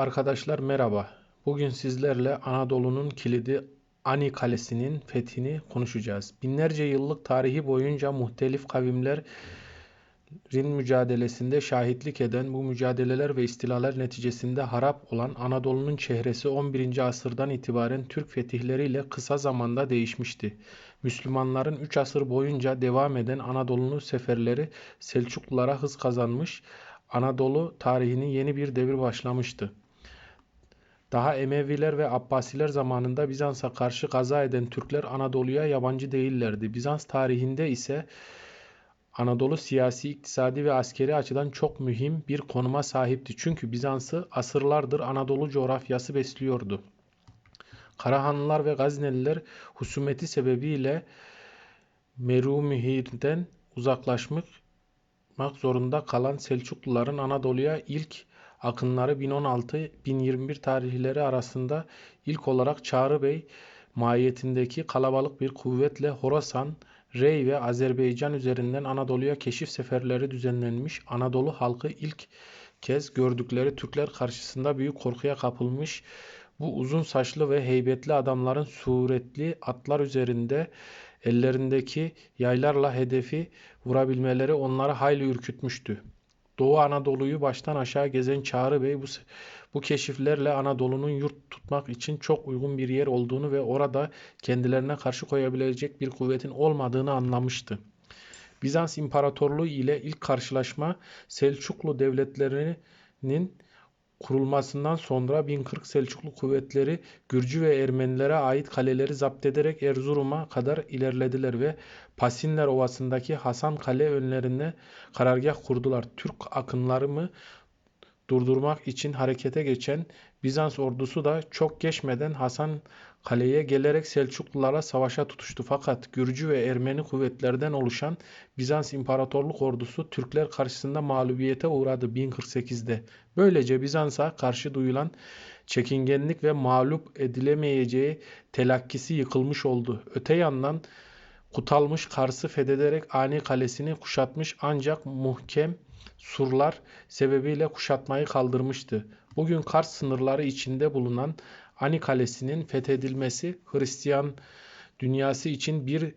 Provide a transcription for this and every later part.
Arkadaşlar merhaba. Bugün sizlerle Anadolu'nun kilidi Ani Kalesi'nin fethini konuşacağız. Binlerce yıllık tarihi boyunca muhtelif kavimlerin mücadelesinde şahitlik eden bu mücadeleler ve istilalar neticesinde harap olan Anadolu'nun çehresi 11. asırdan itibaren Türk fetihleriyle kısa zamanda değişmişti. Müslümanların 3 asır boyunca devam eden Anadolu'nun seferleri Selçuklulara hız kazanmış, Anadolu tarihinin yeni bir devir başlamıştı. Daha Emeviler ve Abbasiler zamanında Bizans'a karşı gaza eden Türkler Anadolu'ya yabancı değillerdi. Bizans tarihinde ise Anadolu siyasi, iktisadi ve askeri açıdan çok mühim bir konuma sahipti. Çünkü Bizans'ı asırlardır Anadolu coğrafyası besliyordu. Karahanlılar ve Gazneliler husumeti sebebiyle Merumihir'den uzaklaşmak zorunda kalan Selçukluların Anadolu'ya ilk akınları 1016-1021 tarihleri arasında ilk olarak Çağrı Bey mahiyetindeki kalabalık bir kuvvetle Horasan, Rey ve Azerbaycan üzerinden Anadolu'ya keşif seferleri düzenlenmiş. Anadolu halkı ilk kez gördükleri Türkler karşısında büyük korkuya kapılmış. Bu uzun saçlı ve heybetli adamların suretli atlar üzerinde ellerindeki yaylarla hedefi vurabilmeleri onları hayli ürkütmüştü. Doğu Anadolu'yu baştan aşağı gezen Çağrı Bey bu, bu keşiflerle Anadolu'nun yurt tutmak için çok uygun bir yer olduğunu ve orada kendilerine karşı koyabilecek bir kuvvetin olmadığını anlamıştı. Bizans İmparatorluğu ile ilk karşılaşma Selçuklu devletlerinin kurulmasından sonra 1040 Selçuklu kuvvetleri Gürcü ve Ermenilere ait kaleleri zapt ederek Erzurum'a kadar ilerlediler ve Pasinler Ovası'ndaki Hasan Kale önlerine karargah kurdular. Türk akınları mı durdurmak için harekete geçen Bizans ordusu da çok geçmeden Hasan kaleye gelerek Selçuklulara savaşa tutuştu. Fakat Gürcü ve Ermeni kuvvetlerden oluşan Bizans İmparatorluk ordusu Türkler karşısında mağlubiyete uğradı 1048'de. Böylece Bizans'a karşı duyulan çekingenlik ve mağlup edilemeyeceği telakkisi yıkılmış oldu. Öte yandan Kutalmış Kars'ı fethederek Ani Kalesi'ni kuşatmış ancak muhkem surlar sebebiyle kuşatmayı kaldırmıştı. Bugün Kars sınırları içinde bulunan Ani Kalesi'nin fethedilmesi Hristiyan dünyası için bir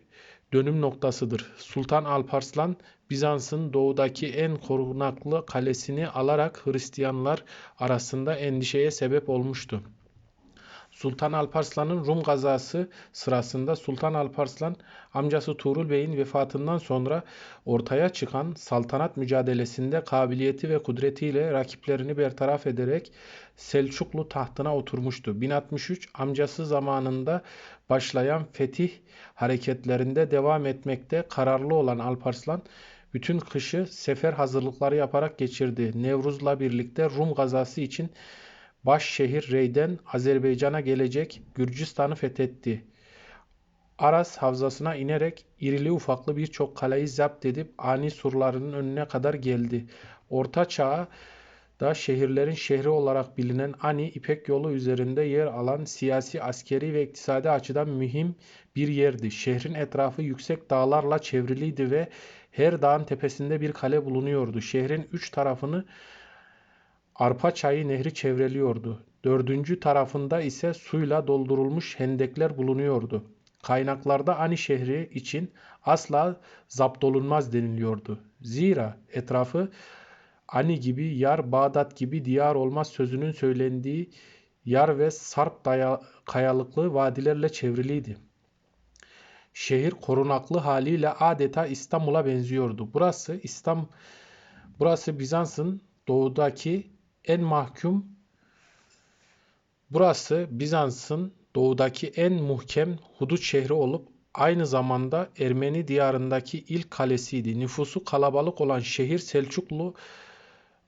dönüm noktasıdır. Sultan Alparslan Bizans'ın doğudaki en korunaklı kalesini alarak Hristiyanlar arasında endişeye sebep olmuştu. Sultan Alparslan'ın Rum gazası sırasında Sultan Alparslan amcası Tuğrul Bey'in vefatından sonra ortaya çıkan saltanat mücadelesinde kabiliyeti ve kudretiyle rakiplerini bertaraf ederek Selçuklu tahtına oturmuştu. 1063 amcası zamanında başlayan fetih hareketlerinde devam etmekte kararlı olan Alparslan bütün kışı sefer hazırlıkları yaparak geçirdi. Nevruz'la birlikte Rum gazası için baş şehir Rey'den Azerbaycan'a gelecek Gürcistan'ı fethetti. Aras havzasına inerek irili ufaklı birçok kaleyi zapt edip ani surlarının önüne kadar geldi. Orta Çağ da şehirlerin şehri olarak bilinen Ani İpek yolu üzerinde yer alan siyasi, askeri ve iktisadi açıdan mühim bir yerdi. Şehrin etrafı yüksek dağlarla çevriliydi ve her dağın tepesinde bir kale bulunuyordu. Şehrin üç tarafını Arpa Çayı Nehri çevreliyordu. Dördüncü tarafında ise suyla doldurulmuş hendekler bulunuyordu. Kaynaklarda Ani şehri için asla zaptolunmaz deniliyordu. Zira etrafı Ani gibi yar, Bağdat gibi diyar olmaz sözünün söylendiği yar ve sarp kayalıklı vadilerle çevriliydi. Şehir korunaklı haliyle adeta İstanbul'a benziyordu. Burası İslam burası Bizans'ın doğudaki en mahkum burası Bizans'ın doğudaki en muhkem hudut şehri olup aynı zamanda Ermeni diyarındaki ilk kalesiydi. Nüfusu kalabalık olan şehir Selçuklu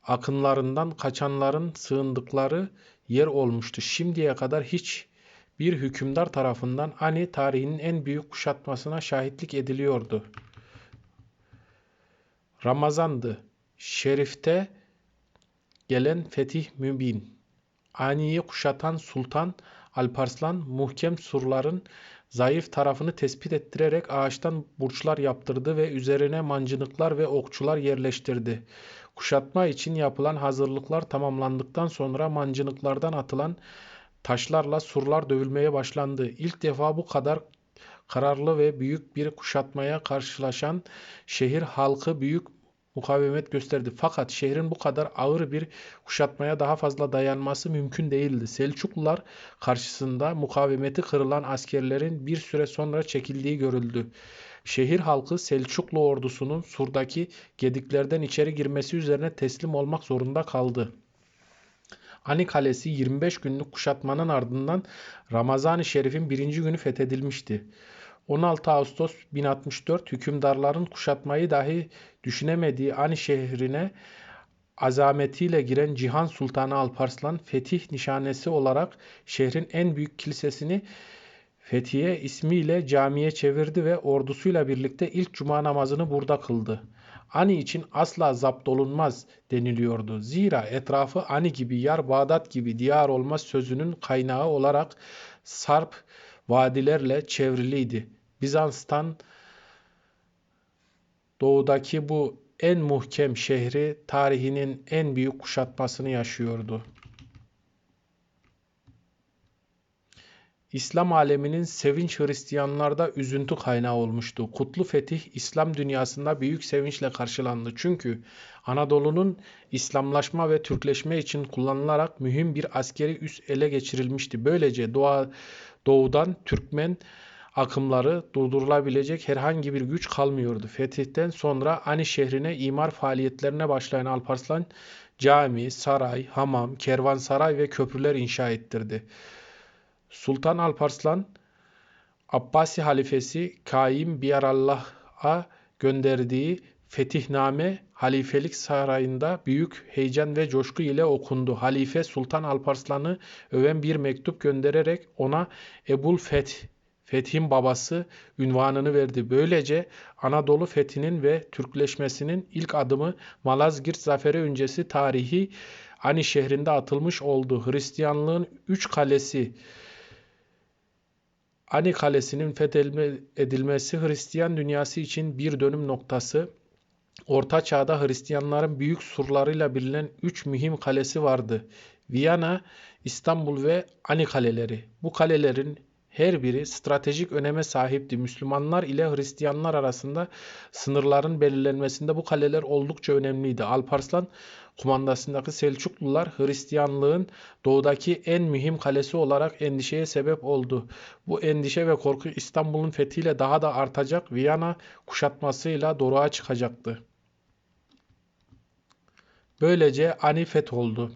akınlarından kaçanların sığındıkları yer olmuştu. Şimdiye kadar hiç bir hükümdar tarafından Ani tarihinin en büyük kuşatmasına şahitlik ediliyordu. Ramazandı. Şerif'te gelen fetih mübin. Ani'yi kuşatan Sultan Alparslan muhkem surların zayıf tarafını tespit ettirerek ağaçtan burçlar yaptırdı ve üzerine mancınıklar ve okçular yerleştirdi. Kuşatma için yapılan hazırlıklar tamamlandıktan sonra mancınıklardan atılan taşlarla surlar dövülmeye başlandı. İlk defa bu kadar kararlı ve büyük bir kuşatmaya karşılaşan şehir halkı büyük mukavemet gösterdi. Fakat şehrin bu kadar ağır bir kuşatmaya daha fazla dayanması mümkün değildi. Selçuklular karşısında mukavemeti kırılan askerlerin bir süre sonra çekildiği görüldü. Şehir halkı Selçuklu ordusunun Sur'daki gediklerden içeri girmesi üzerine teslim olmak zorunda kaldı. Ani Kalesi 25 günlük kuşatmanın ardından Ramazan-ı Şerif'in birinci günü fethedilmişti. 16 Ağustos 1064 hükümdarların kuşatmayı dahi düşünemediği Ani şehrine azametiyle giren Cihan Sultanı Alparslan fetih nişanesi olarak şehrin en büyük kilisesini Fethiye ismiyle camiye çevirdi ve ordusuyla birlikte ilk cuma namazını burada kıldı. Ani için asla zapt olunmaz deniliyordu. Zira etrafı Ani gibi, Yar Bağdat gibi diyar olmaz sözünün kaynağı olarak sarp vadilerle çevriliydi. Bizans'tan doğudaki bu en muhkem şehri tarihinin en büyük kuşatmasını yaşıyordu. İslam aleminin sevinç Hristiyanlarda üzüntü kaynağı olmuştu. Kutlu Fetih İslam dünyasında büyük sevinçle karşılandı. Çünkü Anadolu'nun İslamlaşma ve Türkleşme için kullanılarak mühim bir askeri üs ele geçirilmişti. Böylece doğa, doğudan Türkmen akımları durdurulabilecek herhangi bir güç kalmıyordu. Fetihten sonra Ani şehrine imar faaliyetlerine başlayan Alparslan cami, saray, hamam, kervansaray ve köprüler inşa ettirdi. Sultan Alparslan Abbasi halifesi Kaim Biyarallah'a gönderdiği fetihname halifelik sarayında büyük heyecan ve coşku ile okundu. Halife Sultan Alparslan'ı öven bir mektup göndererek ona Ebul Feth, Fethin babası ünvanını verdi. Böylece Anadolu fethinin ve Türkleşmesinin ilk adımı Malazgirt zaferi öncesi tarihi Ani şehrinde atılmış oldu. Hristiyanlığın üç kalesi Ani Kalesi'nin fethedilmesi Hristiyan dünyası için bir dönüm noktası. Orta Çağ'da Hristiyanların büyük surlarıyla bilinen üç mühim kalesi vardı. Viyana, İstanbul ve Ani kaleleri. Bu kalelerin her biri stratejik öneme sahipti. Müslümanlar ile Hristiyanlar arasında sınırların belirlenmesinde bu kaleler oldukça önemliydi. Alparslan kumandasındaki Selçuklular Hristiyanlığın doğudaki en mühim kalesi olarak endişeye sebep oldu. Bu endişe ve korku İstanbul'un fethiyle daha da artacak, Viyana kuşatmasıyla doruğa çıkacaktı. Böylece Ani feth oldu.